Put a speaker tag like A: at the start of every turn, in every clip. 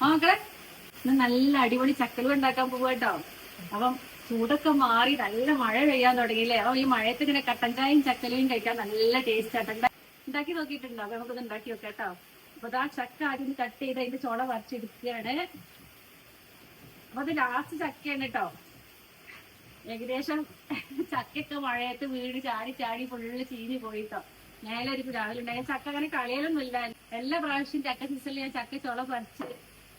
A: മക്കളെ ഇന്ന് നല്ല അടിപൊളി ചക്കലും ഉണ്ടാക്കാൻ പോവാട്ടോ അപ്പം ചൂടൊക്കെ മാറി നല്ല മഴ പെയ്യാൻ തുടങ്ങിയില്ലേ? അപ്പൊ ഈ മഴയത്ത് ഇങ്ങനെ കട്ടൻ ചായയും ചക്കലയും കഴിക്കാൻ നല്ല ടേസ്റ്റ് ആട്ടോ ഉണ്ടാ- ഉണ്ടാക്കി നോക്കിയിട്ടുണ്ടോ? അപ്പൊ നമുക്കത് ഉണ്ടാക്കി നോക്കാം കേട്ടോ. അപ്പൊ ആ ചക്ക ആദ്യം കട്ട് ചെയ്ത് അതിന്റെ ചോള വരച്ചെടുക്കുകയാണ് അപ്പൊ അത് ലാസ്റ്റ് ചക്കയാണ് കേട്ടോ. ഏകദേശം ചക്കയൊക്കെ മഴയത്ത് വീട് ചാടി ചാടി ഫുള്ള് ചീഞ്ഞ് പോയിട്ടോ മേലെ ഒരു രാവിലെ ഉണ്ടായ ചക്ക അങ്ങനെ കളിയലൊന്നും ഇല്ല എല്ലാ പ്രാവശ്യം ചക്ക സീസണിൽ ഞാൻ ചക്ക ചുള പറിച്ച്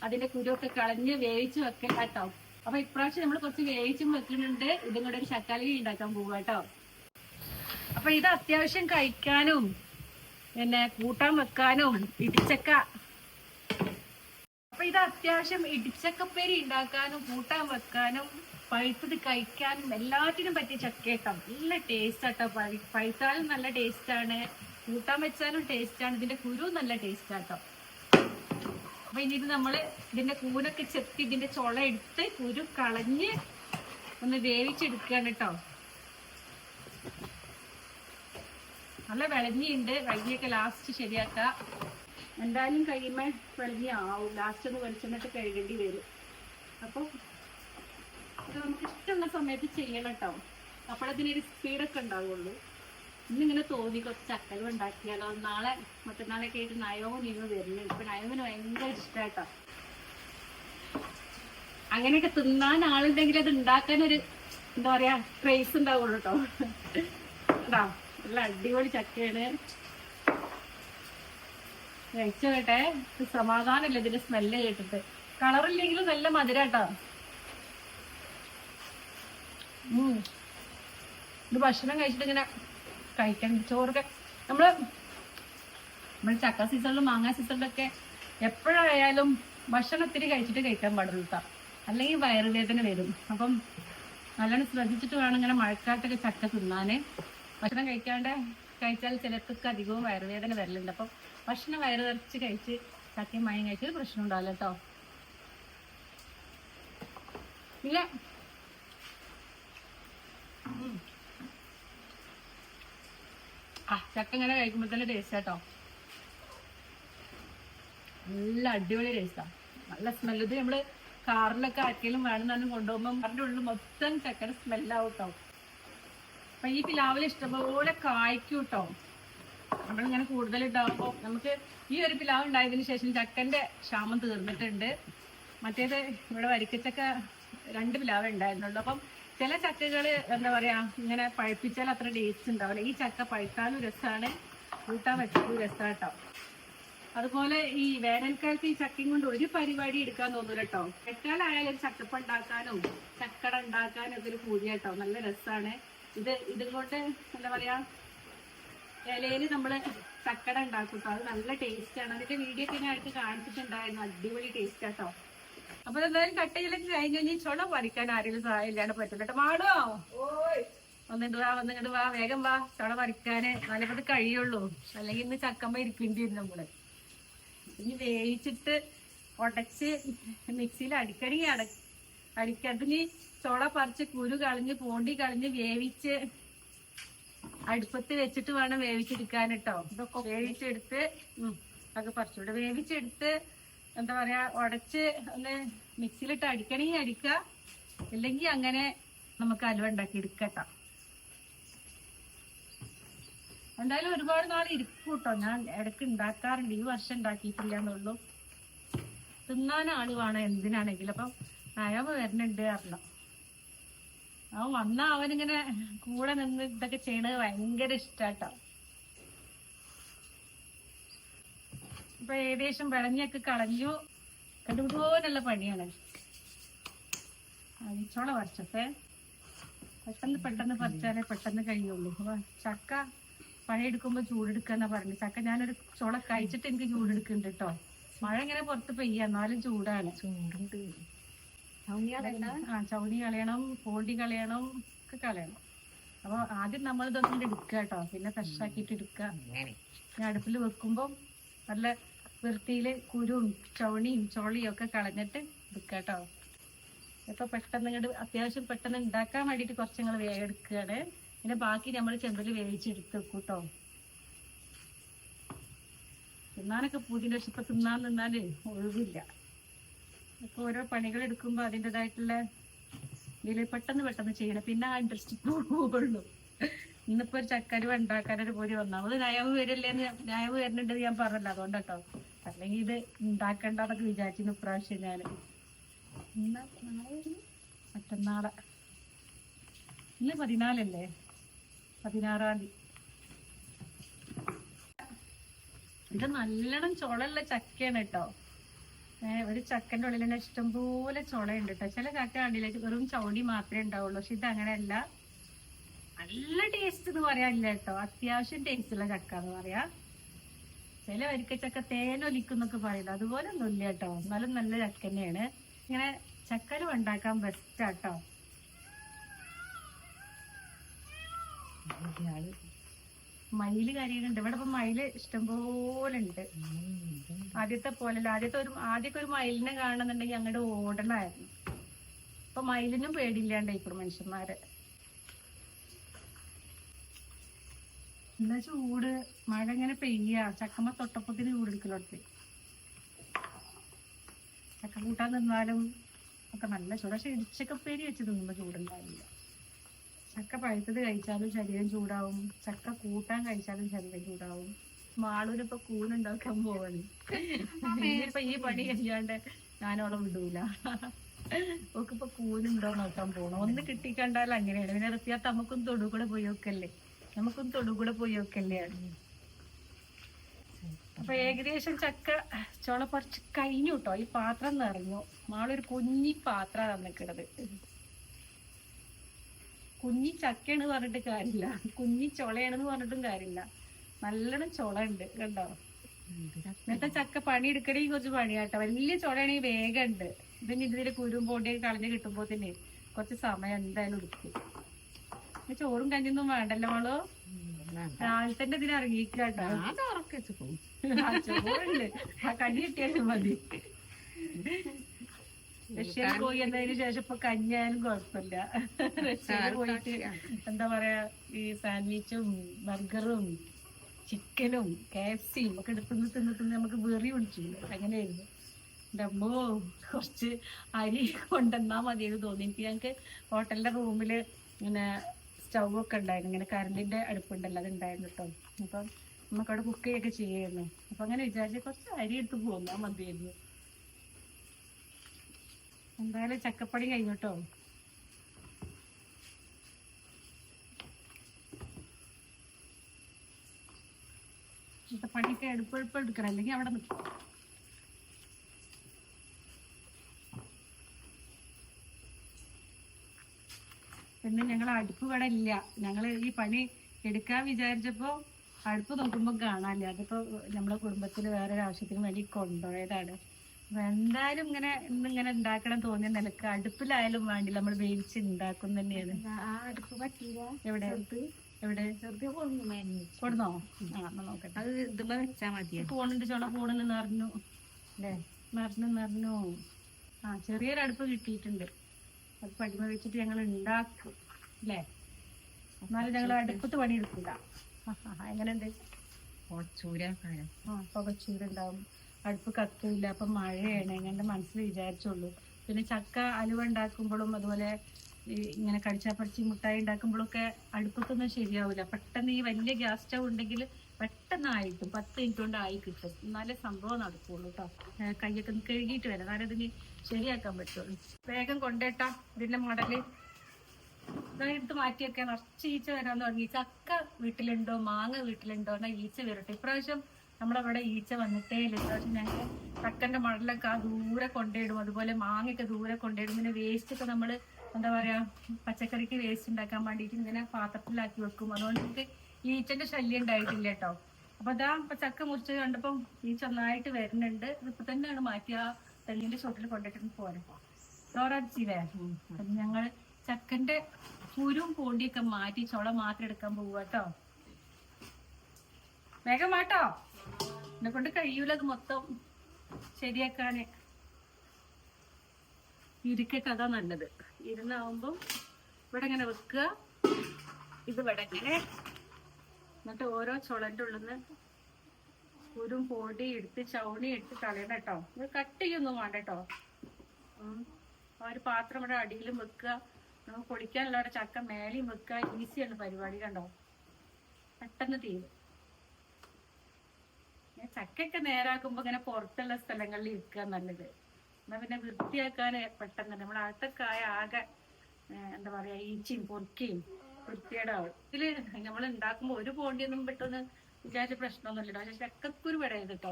A: അതിന്റെ കുരുവൊക്കെ കളഞ്ഞ് വേവിച്ച് വെക്കണ്ട കേട്ടോ. അപ്പൊ ഇപ്രാവശ്യം നമ്മൾ കുറച്ച് വേവിച്ചും വെക്കുന്നുണ്ട്. ഇതും കൂടെ ഒരു ശക്കാലി ഉണ്ടാക്കാൻ പോവുക കേട്ടോ. അപ്പൊ ഇത് അത്യാവശ്യം കഴിക്കാനും പിന്നെ കൂട്ടാൻ വെക്കാനും ഇടിച്ചക്ക. അപ്പൊ ഇത് അത്യാവശ്യം ഇടിച്ചക്കപ്പേരി ഉണ്ടാക്കാനും കൂട്ടാൻ വെക്കാനും പഴുത്തത് കഴിക്കാനും എല്ലാത്തിനും പറ്റിയ ചക്ക കേട്ടോ. നല്ല ടേസ്റ്റ് ആട്ടോ. പഴു- പഴുത്താലും നല്ല ടേസ്റ്റ് ആണ്. കൂട്ടാൻ വെച്ചാലും ടേസ്റ്റ് ആണ്. ഇതിന്റെ കുരു നല്ല ടേസ്റ്റ് ആട്ടോ. അപ്പൊ ഇനി ഇത് നമ്മൾ ഇതിന്റെ കൂനൊക്കെ ചെത്തി ഇതിന്റെ ചുള എടുത്ത് കുരു കളഞ്ഞ് ഒന്ന് വേവിച്ചെടുക്കുകയാണ് കേട്ടോ. നല്ല വിളഞ്ഞിയുണ്ട് വിളഞ്ഞിയൊക്കെ ലാസ്റ്റ് ശരിയാക്കാം. എന്തായാലും കഴിയുമ്പോ വെളിഞ്ഞി ആവും. ലാസ്റ്റ് ഒന്ന് വെളിച്ചെണ്ണിട്ട് കഴുകേണ്ടി വരും. അപ്പോൾ ഇത് നമുക്ക് ഇഷ്ടമുള്ള സമയത്ത് ചെയ്യണം കേട്ടോ. അപ്പോഴതിനൊരു സ്പീഡൊക്കെ ഉണ്ടാവുള്ളൂ. ഇന്നിങ്ങനെ തോന്നി കുറച്ച് ചക്കലും ഉണ്ടാക്കിയാലോ. നാളെ മറ്റന്നാളൊക്കെ ആയിട്ട് നയവും നീവും വരുന്നു ഇപ്പൊ നയവിന് ഭയങ്കര ഇഷ്ടായിട്ടോ. അങ്ങനെയൊക്കെ തിന്നാൻ ആളുണ്ടെങ്കിൽ അത് ഉണ്ടാക്കാൻ ഒരു എന്താ പറയാ ക്രേസ് ഉണ്ടാവുള്ളൂ കേട്ടോ നല്ല അടിപൊളി ചക്കയാണ്. കഴിച്ചു കേട്ടെ സമാധാനമില്ല ഇതിന്റെ സ്മെല്ല് കേട്ടിട്ട്. കളറില്ലെങ്കിലും നല്ല മധുരാട്ടോ. ഇത് ഭക്ഷണം കഴിച്ചിട്ട് ഇങ്ങനെ കഴിക്കണം. ചോറൊക്കെ നമ്മൾ നമ്മൾ ചക്ക സീസണിലും മാങ്ങ സീസണിലൊക്കെ എപ്പോഴായാലും ഭക്ഷണം ഒത്തിരി കഴിച്ചിട്ട് കഴിക്കാൻ പാടുള്ളൂ. അല്ലെങ്കിൽ വയറുവേദന വരും. അപ്പം നല്ലോണം ശ്രദ്ധിച്ചിട്ട് വേണം ഇങ്ങനെ മഴക്കാലത്തൊക്കെ ചക്ക തിന്നാൻ ഭക്ഷണം കഴിക്കാണ്ട് കഴിച്ചാൽ ചിലർക്കൊക്കെ അധികവും വയറുവേദന വരലുണ്ട്. അപ്പം ഭക്ഷണം വയറ് നിറച്ച് കഴിച്ച് ചക്കയും മായം കഴിച്ചൊരു പ്രശ്നം ഉണ്ടാവില്ല കേട്ടോ ഇല്ല. ആ ചക്ക ഇങ്ങനെ കഴിക്കുമ്പോൾ തന്നെ ടേസ്റ്റ് കേട്ടോ നല്ല അടിപൊളി ടേസ്റ്റാ നല്ല സ്മെല്ല് ഇത് നമ്മൾ കാറിലൊക്കെ ആർക്കെങ്കിലും വേണമെന്നാലും കൊണ്ടുപോകുമ്പോൾ കാറിന്റെ ഉള്ളിൽ മൊത്തം ചക്കയുടെ സ്മെല്ലാവും കേട്ടോ അപ്പൊ ഈ പിലാവിൽ ഇഷ്ടംപോലെ കായ്ക്കും കേട്ടോ നമ്മളിങ്ങനെ ഇട്ടാകുമ്പോ നമുക്ക് ഈ ഒരു പിലാവ് ഉണ്ടായതിനു ശേഷം ചക്കന്റെ ക്ഷാമം തീർന്നിട്ടുണ്ട്. മറ്റേത് ഇവിടെ വരിക്കച്ചക്ക രണ്ട് പിലാവ് ഉണ്ടായിരുന്നുള്ളൂ. അപ്പം ചില ചക്കകൾ എന്താ പറയാ ഇങ്ങനെ പഴുപ്പിച്ചാൽ അത്ര ടേസ്റ്റ് ഉണ്ടാവില്ല. ഈ ചക്ക പഴുത്താലും രസമാണ് കൂട്ടാൻ വെച്ചാലും രസമാട്ടോ കേട്ടോ അതുപോലെ ഈ വേനൽക്കാലത്ത് ഈ ചക്കയും കൊണ്ട് ഒരു പരിപാടി എടുക്കാൻ തോന്നൂല കേട്ടോ എക്കാലായാലും ചക്കപ്പ ഉണ്ടാക്കാനും ചക്കട ഉണ്ടാക്കാനും ഒക്കെ ഒരു പൂജ കേട്ടോ നല്ല രസമാണ് ഇത് ഇതും കൊണ്ട് എന്താ പറയാ ഇലയിൽ നമ്മൾ ചക്കട ഉണ്ടാക്കും. അത് നല്ല ടേസ്റ്റ് ആണ്. അതിന്റെ വീഡിയോ ഒക്കെ ഞാൻ അടുത്ത് കാണിച്ചിട്ടുണ്ടായിരുന്നു. അടിപൊളി ടേസ്റ്റ് ആട്ടോ. അപ്പൊ എന്തായാലും കട്ടയിലൊക്കെ കഴിഞ്ഞു ഇനി ചുള പറിക്കാൻ ആരെങ്കിലും സഹായം ഇല്ലാണ്ട് പറ്റില്ല കേട്ടോ മാടോ? ഒന്നിട്ട് വാ വന്നിട്ട് വാ വേഗം വാ. ചുള പറിക്കാന് നല്ലത് കഴിയുള്ളൂ. അല്ലെങ്കിൽ ഇന്ന് ചക്കമ്മ ഇരിക്കേണ്ടി വരും നമ്മൾ. ഇനി വേവിച്ചിട്ട് ഉടച്ച് മിക്സിയിൽ അടിക്കടി അട അടിക്കതിന് ചുള പറിച്ച് കുരു കളഞ്ഞ് പൂണ്ടി കളഞ്ഞ് വേവിച്ച് അടുപ്പത്ത് വെച്ചിട്ട് വേണം വേവിച്ചെടുക്കാൻ കേട്ടോ വേവിച്ചെടുത്ത് ഉം, അതൊക്കെ പറിച്ചുകൂടെ വേവിച്ചെടുത്ത് എന്താ പറയാ ഉടച്ച് ഒന്ന് മിക്സിയിലിട്ട് അടിക്കണമെങ്കിൽ അടിക്കുക. ഇല്ലെങ്കിൽ അങ്ങനെ നമുക്ക് അലുവ ഉണ്ടാക്കി എടുക്കട്ടോ എന്തായാലും ഒരുപാട് നാൾ ഇരിക്കും കേട്ടോ. ഞാൻ ഇടയ്ക്ക് ഉണ്ടാക്കാറുണ്ട്. ഈ വർഷം ഉണ്ടാക്കിയിട്ടില്ല എന്നുള്ളൂ. തിന്നാൻ ആൾ വേണം എന്തിനാണെങ്കിലും. അപ്പം നയവ് വരുന്നുണ്ട് അറിയാം അവൻ വന്ന അവനിങ്ങനെ കൂടെ നിന്ന് ഇതൊക്കെ ചെയ്യണത് ഭയങ്കര ഇഷ്ടാട്ടോ ഇപ്പൊ ഏകദേശം വിളഞ്ഞൊക്കെ കളഞ്ഞു. കണ്ടുപോലുള്ള പണിയാണ്. അരിച്ചോള പറിച്ചപ്പേ പെട്ടെന്ന് പെട്ടെന്ന് പറിച്ചാലേ പെട്ടെന്ന് കഴിയുള്ളൂ. അപ്പൊ ചക്ക പണിയെടുക്കുമ്പോ ചൂടെടുക്കാന്നാ പറഞ്ഞു ചക്ക ഞാനൊരു ചോള കഴിച്ചിട്ട് എനിക്ക് ചൂടെടുക്കുന്നുണ്ട് കേട്ടോ. മഴ ഇങ്ങനെ പുറത്ത് പെയ്യ. എന്നാലും ചൂടാണ്. ചൂടുണ്ട്. ആ ചവണി കളയണം പോണ്ടി കളയണം ഒക്കെ കളയണം. അപ്പൊ ആദ്യം നമ്മൾ ഇതൊന്നും എടുക്കുക കേട്ടോ. പിന്നെ ഫ്രഷ് ആക്കിട്ട് എടുക്കുക അടുപ്പിൽ വെക്കുമ്പോൾ നല്ല വൃത്തിയിൽ കുരുവും ചവണിയും ചോളിയും ഒക്കെ കളഞ്ഞിട്ട് എടുക്കുക ഇപ്പൊ പെട്ടെന്ന് ഇങ്ങോട്ട് അത്യാവശ്യം പെട്ടെന്ന് ഉണ്ടാക്കാൻ വേണ്ടിയിട്ട് കുറച്ച് ഞങ്ങൾ വേഗം എടുക്കുകയാണ് പിന്നെ ബാക്കി നമ്മൾ ചെമ്പിൽ വേവിച്ചെടുത്ത് വെക്കും കേട്ടോ തിന്നാനൊക്കെ പൂതിന്റെ പക്ഷെ ഇപ്പൊ തിന്നാൻ നിന്നാൽ ഒഴിവില്ല. ഇപ്പൊ ഓരോ പണികൾ എടുക്കുമ്പോ അതിന്റെതായിട്ടുള്ള ഇതിൽ പെട്ടെന്ന് പെട്ടെന്ന് ചെയ്യണം. പിന്നെ ആ ഇൻട്രസ്റ്റ് പോകുള്ളൂ ഇന്നിപ്പോ ഒരു ചക്കരുവ ഉണ്ടാക്കാനൊരു പൊരി വന്നു. അത് നയവ് വരില്ലേന്ന് നയവ് വരുന്നുണ്ടെന്ന് ഞാൻ പറഞ്ഞല്ലോ അതുകൊണ്ടാട്ടോ. അല്ലെങ്കിൽ ഇത് ഉണ്ടാക്കണ്ടെന്നൊക്കെ വിചാരിച്ചിരുന്നു ഇപ്രാവശ്യം ഞാൻ ഇന്ന് നാളെ മറ്റന്നാളെ. ഇന്ന് പതിനാലല്ലേ? പതിനാറാം തീയതി. ഇത് നല്ലോണം ചുളയുള്ള ചക്കയാണ് കേട്ടോ. ഒരു ചക്കന്റെ ഉള്ളിൽ തന്നെ ഇഷ്ടംപോലെ ചുളയുണ്ട് കേട്ടോ. ചില ചക്ക കണ്ടില്ല വെറും ചൗണ്ടി മാത്രമേ ഉണ്ടാവുള്ളൂ. പക്ഷെ ഇത് അങ്ങനെയല്ല. നല്ല ടേസ്റ്റ് എന്ന് പറയാനില്ല കേട്ടോ. അത്യാവശ്യം ടേസ്റ്റ് ഉള്ള ചക്ക എന്ന് പറയാ. ചില വരിക്കച്ചക്ക തേനൊലിക്കുന്നൊക്കെ പറയുന്നത്. അതുപോലെ ഒന്നും ഇല്ല കേട്ടോ. എന്നാലും നല്ല ചക്ക തന്നെയാണ്. ഇങ്ങനെ ചക്കലും ഉണ്ടാക്കാൻ ബെസ്റ്റ് ആട്ടോ മയിൽ കാര്യങ്ങളുണ്ട്. ഇവിടെ ഇപ്പൊ മയിൽ ഇഷ്ടംപോലെ ഉണ്ട്. ആദ്യത്തെ പോലല്ല ആദ്യത്തെ ഒരു ആദ്യമൊക്കെ ഒരു മയിലിനെ കാണുന്നുണ്ടെങ്കിൽ അങ്ങോട്ട് ഓടണമായിരുന്നു. ഇപ്പൊ മയിലിനും പേടിയില്ലാണ്ട് ഇപ്പോൾ മനുഷ്യന്മാര്. എന്താ ചൂട്. മഴ ഇങ്ങനെ പെയ്യ. ചക്കമ്മ തൊട്ടപ്പത്തിന് ചൂടെടുക്കലോട്ട് ചക്ക കൂട്ടാൻ നിന്നാലും ഒക്കെ നല്ല ചൂട്. പക്ഷെ ഇടിച്ചക്കപ്പേരി വെച്ച് തിന്നുമ്പോ ചൂടുണ്ടാവില്ല. ചക്ക പഴുത്തത് കഴിച്ചാലും ശരീരം ചൂടാവും. ചക്ക കൂട്ടാൻ കഴിച്ചാലും ശരീരം ചൂടാവും. മാളൂരിപ്പൊ കൂണുണ്ടാക്കാൻ പോവാണ്. ഇപ്പൊ ഈ പണി കഴിയാണ്ട് ഞാനോളെ വിടൂല. ഓക്കിപ്പൊ കൂനുണ്ടോ നോക്കാൻ പോണം. ഒന്ന് കിട്ടിക്കണ്ടാലും അങ്ങനെയാണ്. പിന്നെ ഇറത്തിയാത്ത നമുക്കും തൊടു കൂടെ പോയി നോക്കല്ലേ. നമുക്കും തൊടുകൂടെ പോയി നോക്കല്ലേ അപ്പൊ ഏകദേശം ചക്ക ചോള കുറച്ച് കഴിഞ്ഞു കേട്ടോ ഈ പാത്രം നിറഞ്ഞു. മാളൊരു കുഞ്ഞി പാത്രം തന്നിക്കണത്. കുഞ്ഞി ചക്കയാണ് പറഞ്ഞിട്ട് കാര്യമില്ല. കുഞ്ഞി ചൊളയാണെന്ന് പറഞ്ഞിട്ടും കാര്യമില്ല. നല്ലോണം ചൊള ഉണ്ട് കണ്ടോ? ഇന്നത്തെ ചക്ക പണി എടുക്കണമെങ്കിൽ കുറച്ച് പണിയാട്ടോ. വലിയ ചൊളയാണെങ്കിൽ വേഗം ഉണ്ട്. ഇതിന് ഇതിന്റെ കുരുമ്പോണ്ടി കളഞ്ഞ് കിട്ടുമ്പോ തന്നെ കുറച്ച് സമയം എന്തായാലും എടുക്കും. ചോറും കഞ്ഞൊന്നും വേണ്ടല്ലോ മോളോ? രാവിലത്തെ ഇതിന് ഇറങ്ങിയിട്ടോ ആ ചോറുണ്ട്. ആ കഞ്ഞി കിട്ടിയാലും മതി. റഷ്യയിൽ പോയി എന്നതിന് ശേഷം ഇപ്പൊ കഞ്ഞായാലും കുഴപ്പമില്ല. റഷ്യയിൽ പോയിട്ട് എന്താ പറയാ ഈ സാൻഡ്വിച്ചും ബർഗറും ചിക്കനും കെ എഫ് സിയും ഒക്കെ എടുത്തുനിന്ന് തിന്ന് തിന്ന് നമുക്ക് വെറി പിടിച്ചില്ല അങ്ങനെയായിരുന്നു. അമ്മോ കുറച്ച് അരി കൊണ്ടുവന്നാൽ മതി എന്ന് തോന്നി. എനിക്ക് ഞങ്ങൾക്ക് ഹോട്ടലിന്റെ റൂമിൽ ഇങ്ങനെ സ്റ്റൗ ഒക്കെ ഉണ്ടായിരുന്നു. ഇങ്ങനെ കറണ്ടിന്റെ അടുപ്പുണ്ടല്ലോ അതുണ്ടായിരുന്നു കേട്ടോ അപ്പം നമുക്കവിടെ കുക്ക് ചെയ്യൊക്കെ ചെയ്യായിരുന്നു. അപ്പൊ അങ്ങനെ വിചാരിച്ച കുറച്ച് അരി എടുത്ത് പോന്നാ മതിയായിരുന്നു. എന്തായാലും ചക്കപ്പടി കഴിഞ്ഞു കേട്ടോ പണിയൊക്കെ എടുപ്പെടുപ്പ് എടുക്കണം. അല്ലെങ്കിൽ അവിടെ നിൽക്കും പിന്നെ ഞങ്ങൾ അടുപ്പ് ഇവിടെ ഇല്ല. ഞങ്ങൾ ഈ പണി എടുക്കാൻ വിചാരിച്ചപ്പോ അടുപ്പ് നോക്കുമ്പോൾ കാണാനില്ല. അതിപ്പോ നമ്മുടെ കുടുംബത്തിൽ വേറൊരു ആവശ്യത്തിന് വേണ്ടി കൊണ്ടുപോയതാണ്. എന്തായാലും ഇങ്ങനെ ഇന്നിങ്ങനെ ഉണ്ടാക്കണം തോന്നിയ നിലയ്ക്ക് അടുപ്പിലായാലും വേണ്ടില്ല. നമ്മൾ വേവിച്ച് ഉണ്ടാക്കും തന്നെയാണ്. എവിടെ? എവിടെ?
B: കൊടുന്നു
A: ആ നോക്കട്ടെ.
B: അത് ഇതുമ്പോ വെച്ചാ
A: ഫോണിന്റെ ചോള ഫോണിൽ നിറഞ്ഞു. അല്ലേ നിറഞ്ഞു നിറഞ്ഞു. ആ ചെറിയൊരു അടുപ്പ് കിട്ടിയിട്ടുണ്ട്. അത് പടിമ വെച്ചിട്ട് ഞങ്ങൾ ഉണ്ടാക്കും. അല്ലേ എന്നാലും ഞങ്ങൾ അടുപ്പത്ത് പണിയെടുക്കില്ല എങ്ങനെയുണ്ട്?
B: ചൂരാക്കാരം
A: ആ ഉണ്ടാവും അടുപ്പ് കത്തൂല്ല അപ്പൊ മഴയാണ്. എന്നെ മനസ്സിൽ വിചാരിച്ചുള്ളൂ. പിന്നെ ചക്ക അലുവ ഉണ്ടാക്കുമ്പോഴും അതുപോലെ ഇങ്ങനെ കടിച്ചാപ്പറിച്ചി മുട്ടായി ഉണ്ടാക്കുമ്പോഴൊക്കെ അടുപ്പത്തൊന്നും ശരിയാവില്ല പെട്ടെന്ന് ഈ വലിയ ഗ്യാസ് സ്റ്റവ് ഉണ്ടെങ്കിൽ പെട്ടെന്ന് ആയിട്ടും പത്ത് മിനിറ്റ് കൊണ്ട് ആയി കിട്ടും. എന്നാലേ സംഭവം നടക്കുള്ളൂ കേട്ടോ കൈയൊക്കെ ഒന്ന് കഴുകിയിട്ട് വരാം. എന്നാലേ ഇതിന് ശരിയാക്കാൻ പറ്റുള്ളൂ. വേഗം കൊണ്ടേട്ടാ ഇതിന്റെ മോഡൽ. ഇതാ എടുത്ത് മാറ്റിയൊക്കെ നിറച്ച് ഈച്ച വരാൻ തുടങ്ങി ചക്ക വീട്ടിലുണ്ടോ? മാങ്ങ വീട്ടിലുണ്ടോ? എന്നാ ഈച്ച വരട്ടെ. ഇപ്രാവശ്യം നമ്മളവിടെ ഈച്ച വന്നിട്ടേ ഇല്ല. ഇപ്രാവശ്യം ഞങ്ങൾ ചക്കന്റെ മടലൊക്കെ ആ ദൂരെ കൊണ്ടിടും അതുപോലെ മാങ്ങയൊക്കെ ദൂരെ കൊണ്ടിടും പിന്നെ വേസ്റ്റ് ഒക്കെ നമ്മൾ എന്താ പറയാ പച്ചക്കറിക്ക് വേസ്റ്റ് ഉണ്ടാക്കാൻ വേണ്ടിയിട്ട് ഇങ്ങനെ പാത്രത്തിലാക്കി വെക്കും. അതുകൊണ്ട് നമുക്ക് ഈച്ചന്റെ ശല്യം ഉണ്ടായിട്ടില്ല കേട്ടോ. അപ്പൊ അതാ ഇപ്പൊ ചക്ക മുറിച്ച് കണ്ടപ്പോ ഈച്ച നന്നായിട്ട് വരുന്നുണ്ട്. ഇതിപ്പോൾ തന്നെയാണ് മാറ്റി ആ തെങ്ങിന്റെ ചോട്ടിൽ കൊണ്ടിട്ട് പോരെ. ഡോറാച്ചില്ലേ ഞങ്ങൾ ഞങ്ങൾ ചക്കന്റെ കുരും പൊടിയൊക്കെ മാറ്റി ചുള മാത്രം എടുക്കാൻ പോവുക കേട്ടോ വേഗം വാട്ടോ എന്നെ കൊണ്ട് കഴിയൂല അത് മൊത്തം ശരിയാക്കാന് ഇരിക്കട്ടെ അതാ നല്ലത്. ഇരുന്നാവുമ്പം ഇവിടെ ഇങ്ങനെ വെക്കുക. ഇത് ഇവിടെ ഇങ്ങനെ. എന്നിട്ട് ഓരോ ചുളന്റെ ഉള്ളിൽ നിന്ന് കുരും പൊടി എടുത്ത് ചവണി എടുത്ത് കളയണം കേട്ടോ ഇത് കട്ട് ചെയ്യൊന്നും വേണ്ട കേട്ടോ. ആ ഒരു പാത്രം ഇവിടെ അടിയിലും വെക്കുക. നമുക്ക് പൊടിക്കാനുള്ള ചക്ക മേലെയും വെക്കുക ഈസിയാണ് പരിപാടി കണ്ടോ? പെട്ടെന്ന് തീരും. ചക്കയൊക്കെ നേരാക്കുമ്പോ ഇങ്ങനെ പുറത്തുള്ള സ്ഥലങ്ങളിൽ ഇരിക്കുക നല്ലത്. എന്നാ പിന്നെ വൃത്തിയാക്കാൻ പെട്ടെന്ന് നമ്മുടെ അകത്തൊക്കായ ആകെ എന്താ പറയാ ഈച്ചയും പൊറുക്കയും വൃത്തിയേടാവും ഇതിൽ നമ്മൾ ഉണ്ടാക്കുമ്പോ ഒരു പോണ്ടിയൊന്നും പെട്ടെന്ന് വിചാരിച്ച പ്രശ്നമൊന്നുമില്ല പക്ഷെ ചക്കക്കുരു പെടയത് കേട്ടോ.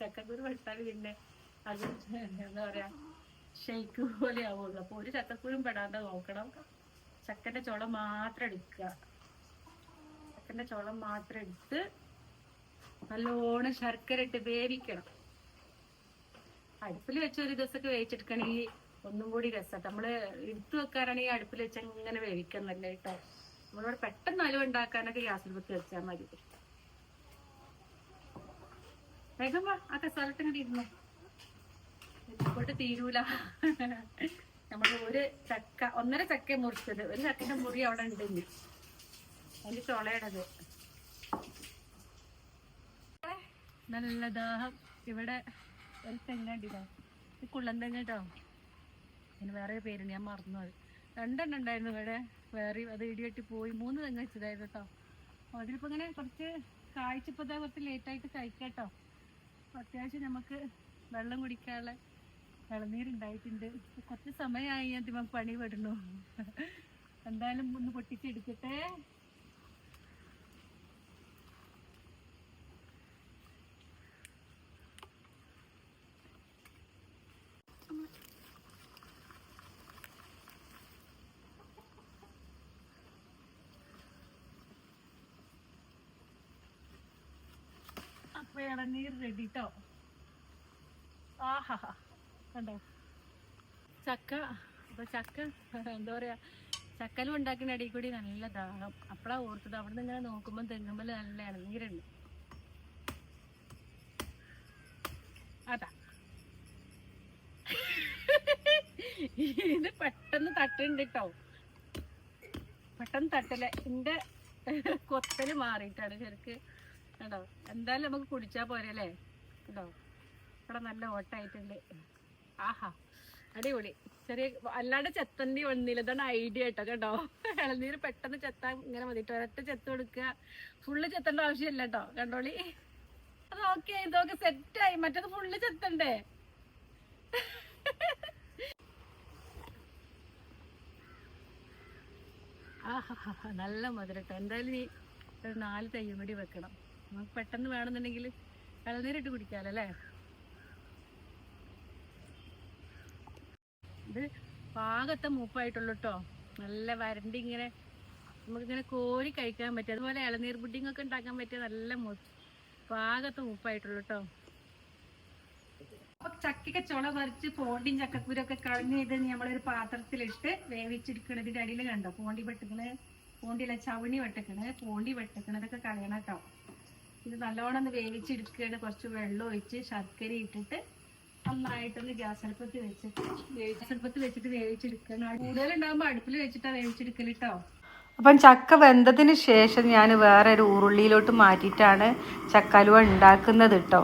A: ചക്കക്കുരു പെട്ടാൽ പിന്നെ അത് എന്താ പറയാ ഷെയ്ക്ക് പോലെ ആവുള്ളൂ അപ്പൊ ഒരു ചക്കക്കുരും പെടാതെ നോക്കണം. ചക്കന്റെ ചുള മാത്രം എടുക്കുക. ചക്കന്റെ ചുള മാത്രം എടുത്ത് നല്ലോണം ശർക്കര ഇട്ട് വേവിക്കണം. അടുപ്പിൽ വെച്ച് ഒരു ദിവസമൊക്കെ വേവിച്ചെടുക്കണമെങ്കിൽ ഒന്നും കൂടി രസമാണ് നമ്മൾ എടുത്തു വെക്കാനാണെങ്കിൽ അടുപ്പിൽ വെച്ച് ഇങ്ങനെ വേവിക്കാൻ നല്ല കേട്ടോ നമ്മളിവിടെ പെട്ടെന്ന് അലുവ ഉണ്ടാക്കാനൊക്കെ ഗ്യാസിൽ വെച്ച് വെച്ചാൽ മതി. വേഗം ആ കസാലട്ട് ഇങ്ങോട്ട് ഇരുന്നു. ഇപ്പോട്ട് തീരൂല. നമ്മൾ ഒരു ചക്ക ഒന്നര ചക്ക മുറിച്ചത്. ഒരു ചക്കന്റെ മുറി അവിടെ ഉണ്ട് ഇനി അതിന്റെ ചൊളയടത് നല്ല ദാഹം. ഇവിടെ ഒരു തെങ്ങണ്ടിട്ടോ ഈ കുള്ളൻ തെങ്ങ് കേട്ടോ അതിന് വേറെ പേരുണ്ട് ഞാൻ മറന്നു അത്. രണ്ടെണ്ണം ഉണ്ടായിരുന്നു ഇവിടെ. വേറെ അത് ഇടിയട്ടി പോയി. മൂന്ന് തെങ്ങ് വെച്ചതായിരുന്നു കേട്ടോ. അതിലിപ്പോ ഇങ്ങനെ കുറച്ച് കായ്ച്ചപ്പോൾ ദാ കുറച്ച് ലേറ്റായിട്ട് കഴിക്കാം കേട്ടോ. അത്യാവശ്യം നമുക്ക് വെള്ളം കുടിക്കാനുള്ള ഇളനീരുണ്ടായിട്ടുണ്ട് കുറച്ച് സമയമായി ഞാൻ ഇതിമ്മ പണി പെടുന്നു എന്തായാലും ഒന്ന് പൊട്ടിച്ചെടുക്കട്ടെ. അപ്പൊ ഇളനീർ റെഡിട്ടോ ആഹാ കണ്ടോ? ചക്ക. അപ്പൊ ചക്ക എന്താ പറയാ ചക്കലും ഉണ്ടാക്കുന്ന ഇടയിൽ കൂടി നല്ല ദാഹം. അപ്പളാ ഓർത്തത്. അവിടെ നിന്ന് ഇങ്ങനെ നോക്കുമ്പോൾ തെങ്ങുമ്പോൾ നല്ല ഇളനീരുണ്ട് അതാ. ഇത് പെട്ടെന്ന് തട്ടുണ്ട് കേട്ടോ. പെട്ടെന്ന് തട്ടല്ലേ എന്റെ കൊത്തൽ മാറിയിട്ടാണ് ശരിക്ക്. കേട്ടോ എന്തായാലും നമുക്ക് കുടിച്ചാ പോരല്ലേ? കേട്ടോ ഇവിടെ നല്ല ഓട്ടായിട്ടുണ്ട്. ആഹാ അടിപൊളി. ചെറിയ അല്ലാണ്ട് ചെത്തണ്ടി വന്നില്ല ഇതാണ് ഐഡിയ കേട്ടോ കേട്ടോ. ഇളനീര് പെട്ടെന്ന് ചെത്താൻ ഇങ്ങനെ മതി ഒരൊറ്റ ചെത്ത് കൊടുക്കുക. ഫുള്ള് ചെത്തേണ്ട ആവശ്യമില്ല കേട്ടോ. കണ്ടോളി? അത് ഓക്കെ ഇതൊക്കെ സെറ്റായി മറ്റത് ഫുള്ള് ചെത്തണ്ടേ? ആഹാ നല്ല മധുരട്ടോ എന്തായാലും ഈ ഒരു നാല് തയ്യും കൂടി വെക്കണം. നമുക്ക് പെട്ടെന്ന് വേണമെന്നുണ്ടെങ്കിൽ ഇളനീരിട്ട് കുടിക്കാമല്ലോ അല്ലേ ഇത് പാകത്തെ മൂപ്പായിട്ടുള്ളൂ കേട്ടോ നല്ല വരണ്ടി ഇങ്ങനെ നമുക്കിങ്ങനെ കോരി കഴിക്കാൻ പറ്റും. അതുപോലെ ഇളനീർ പുഡിംഗ് ഒക്കെ ഉണ്ടാക്കാൻ പറ്റിയ നല്ല പാകത്തെ മൂപ്പായിട്ടുള്ളൂ കേട്ടോ അപ്പൊ ചക്കൊക്കെ ചുള പറിച്ച് പോണ്ടിയും ചക്കക്കുരൊക്കെ കളഞ്ഞ് ഇത് നമ്മളൊരു പാത്രത്തിലിട്ട് വേവിച്ചെടുക്കണതിന്റെ അടിയിൽ കണ്ടോ? പോണ്ടി വെട്ടിക്കണ് പോണ്ടിയില്ല ചവണി വെട്ടിക്കണ് പോണ്ടി വെട്ടിക്കണതൊക്കെ കളയണം കേട്ടോ. ഇത് നല്ലോണം ഒന്ന് വേവിച്ചെടുക്കുകയാണ് കുറച്ച് വെള്ളം ഒഴിച്ച് ശർക്കര ഇട്ടിട്ട് നന്നായിട്ടൊന്ന് ഗ്യാസ് അടുപ്പത്ത് വെച്ചിട്ട് ഗ്യാസ് അടുപ്പത്ത് വെച്ചിട്ട് വേവിച്ചെടുക്കണം. കൂടുതലുണ്ടാകുമ്പോൾ അടുപ്പിൽ വെച്ചിട്ടാണ് വേവിച്ചെടുക്കൽ കേട്ടോ
C: അപ്പം ചക്ക വെന്തതിന് ശേഷം ഞാൻ വേറെ ഒരു ഉരുളിയിലോട്ട് മാറ്റിയിട്ടാണ് ചക്കലുവ ഉണ്ടാക്കുന്നത് കേട്ടോ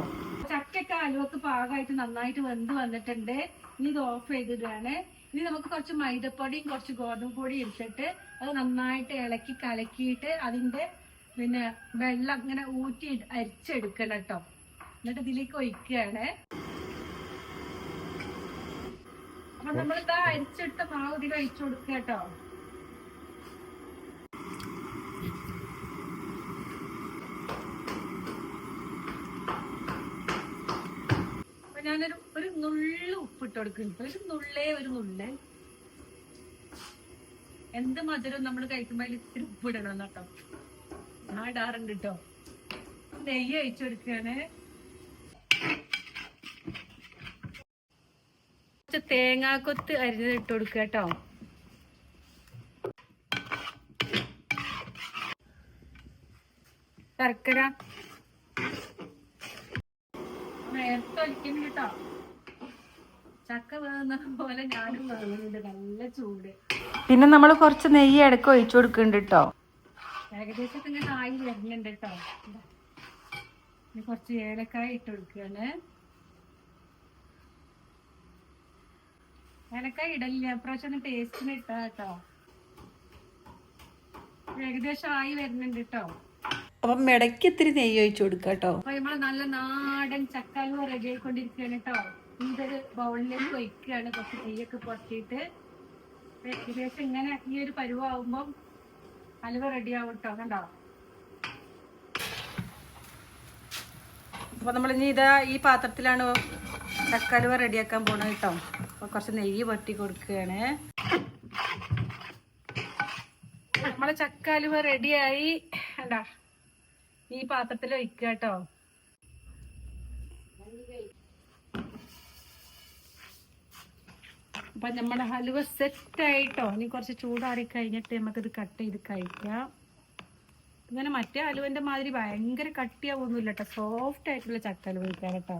A: ചക്കയൊക്കെ അലുവക്ക് പാകമായിട്ട് നന്നായിട്ട് വെന്ത് വന്നിട്ടുണ്ട്. ഇനി ഇത് ഓഫ് ചെയ്തിടുകയാണ്. ഇനി നമുക്ക് കുറച്ച് മൈദപ്പൊടിയും കുറച്ച് ഗോതമ്പ് പൊടിയും എടുത്തിട്ട് അത് നന്നായിട്ട് ഇളക്കി കലക്കിയിട്ട് അതിന്റെ പിന്നെ വെള്ളം അങ്ങനെ ഊറ്റി അരിച്ചെടുക്കണം കേട്ടോ എന്നിട്ട് ഇതിലേക്ക് ഒഴിക്കുകയാണ്. അരിച്ചിട്ട കേട്ടോ. ഞാനൊരു ഒരു നുള്ളു ഉപ്പിട്ട് കൊടുക്കുന്നുണ്ട് ഒരു നുള്ളേ ഒരു നുള്ളേ. എന്ത് മധുരം നമ്മൾ കഴിക്കുമ്പോൾ അതിൽ ഇത്തിരി ഉപ്പിടണം കേട്ടോ ആ കേട്ടോ. നെയ്യ് അയച്ചു കൊടുക്കുകയാണ്. കുറച്ച് തേങ്ങാക്കൊത്ത് അരിഞ്ഞത് ഇട്ട് കൊടുക്കുക കേട്ടോ. ശർക്കര. കേട്ടോ. ചക്ക വേകുന്ന പോലെ ഞാനും വേകുന്നുണ്ട് നല്ല ചൂട്.
C: പിന്നെ നമ്മൾ കുറച്ച് നെയ്യ് ഇടയ്ക്ക് ഒഴിച്ചു കൊടുക്കുന്നുണ്ട് കേട്ടോ.
A: ഏകദേശം ഇങ്ങനെ ആയി വരുന്നുണ്ട് കേട്ടോ. കുറച്ച് ഏലക്കായ ഇട്ട് കൊടുക്കുകയാണ്.
D: ഏലക്കായ ഇടലില്ല. അപ്രാവശ്യം ടേസ്റ്റിന് ഇട്ടാ കേട്ടോ ഏകദേശം ആയി വരുന്നുണ്ട് കേട്ടോ
A: അപ്പം മിടയ്ക്ക് ഇത്തിരി നെയ്യ് ഒഴിച്ചു കൊടുക്കുക കേട്ടോ
D: അപ്പൊ നമ്മൾ നല്ല നാടൻ ചക്കാലുവ റെഡി ആയിക്കൊണ്ടിരിക്കുകയാണ് കേട്ടോ ഇതൊരു ബൗളിലേക്ക് ഒഴിക്കുകയാണ് കുറച്ച് നെയ്യൊക്കെ പൊട്ടിയിട്ട് ഏകദേശം ഇങ്ങനെ ഈ ഒരു പരുവാകുമ്പം അലുവ റെഡി ആവും കേട്ടോ കണ്ടോ?
A: അപ്പൊ നമ്മളിനി ഇതാ ഈ പാത്രത്തിലാണ് ചക്കലുവ റെഡിയാക്കാൻ പോണ കേട്ടോ. അപ്പോൾ കുറച്ച് നെയ്യ് വെട്ടി കൊടുക്കുകയാണ്. നമ്മളെ ചക്കാലുവ റെഡിയായി. അണ്ടാ ഈ പാത്രത്തിൽ ഒഴിക്കുക കേട്ടോ. അപ്പൊ നമ്മുടെ ഹലുവ സെറ്റ് ആയിട്ടോ. ഇനി കുറച്ച് ചൂടാറി കഴിഞ്ഞിട്ട് നമുക്കിത് കട്ട് ചെയ്ത് കഴിക്കാം. ഇങ്ങനെ മറ്റേ ഹലുവന്റെ മാതിരി ഭയങ്കര കട്ടിയാവൊന്നുമില്ല കേട്ടോ. സോഫ്റ്റ് ആയിട്ടുള്ള ചക്ക ഹലുവ കഴിക്കാൻ കേട്ടോ.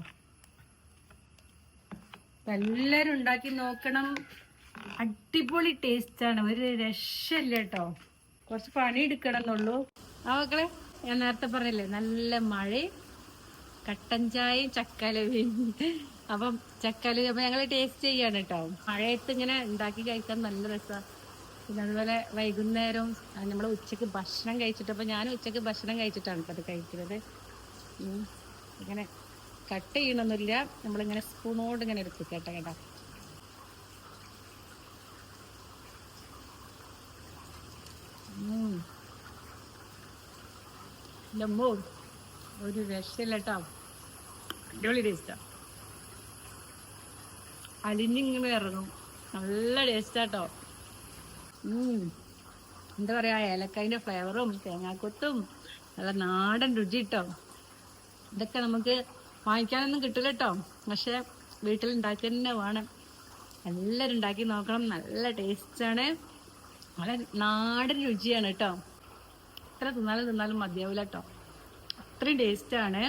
A: എല്ലാരും ഉണ്ടാക്കി നോക്കണം. അടിപൊളി ടേസ്റ്റ് ആണ്. ഒരു രക്ഷയില്ല കേട്ടോ. കുറച്ച് പണി എടുക്കണം ആ മക്കളെ ഞാൻ നേരത്തെ പറഞ്ഞില്ലേ നല്ല മഴയും കട്ടൻ ചായയും ചക്കലവയും അപ്പം ചക്കലവി അപ്പം ഞങ്ങൾ ടേസ്റ്റ് ചെയ്യാണ് കേട്ടോ. മഴയത്ത് ഇങ്ങനെ ഉണ്ടാക്കി കഴിക്കാൻ നല്ല രസമാണ് പിന്നെ അതുപോലെ വൈകുന്നേരവും നമ്മൾ ഉച്ചയ്ക്ക് ഭക്ഷണം കഴിച്ചിട്ട് അപ്പം ഞാൻ ഉച്ചയ്ക്ക് ഭക്ഷണം കഴിച്ചിട്ടാണ് കേട്ടോ അത് കഴിക്കുന്നത് ഇങ്ങനെ കട്ട് ചെയ്യണമെന്നില്ല നമ്മളിങ്ങനെ സ്പൂണോട് ഇങ്ങനെ എടുക്കും കേട്ടോ. ലമ്മോ ഒരു രക്ഷയില്ല കേട്ടോ. അടിപൊളി ടേസ്റ്റാ അലിഞ്ഞിങ്ങനെ ഇറങ്ങും. നല്ല ടേസ്റ്റാട്ടോ എന്താ പറയാ ഏലക്കായിന്റെ ഫ്ലേവറും തേങ്ങാക്കൊത്തും നല്ല നാടൻ രുചി കേട്ടോ. ഇതൊക്കെ നമുക്ക് വാങ്ങിക്കാനൊന്നും കിട്ടില്ല കേട്ടോ പക്ഷെ വീട്ടിൽ ഉണ്ടാക്കി തന്നെ വേണം. എല്ലാവരും ഉണ്ടാക്കി നോക്കണം. നല്ല ടേസ്റ്റാണ്. നല്ല നാടൻ രുചിയാണ് കേട്ടോ എത്ര തിന്നാലും തിന്നാലും മതിയാവില്ല കേട്ടോ അത്രയും ടേസ്റ്റാണ്.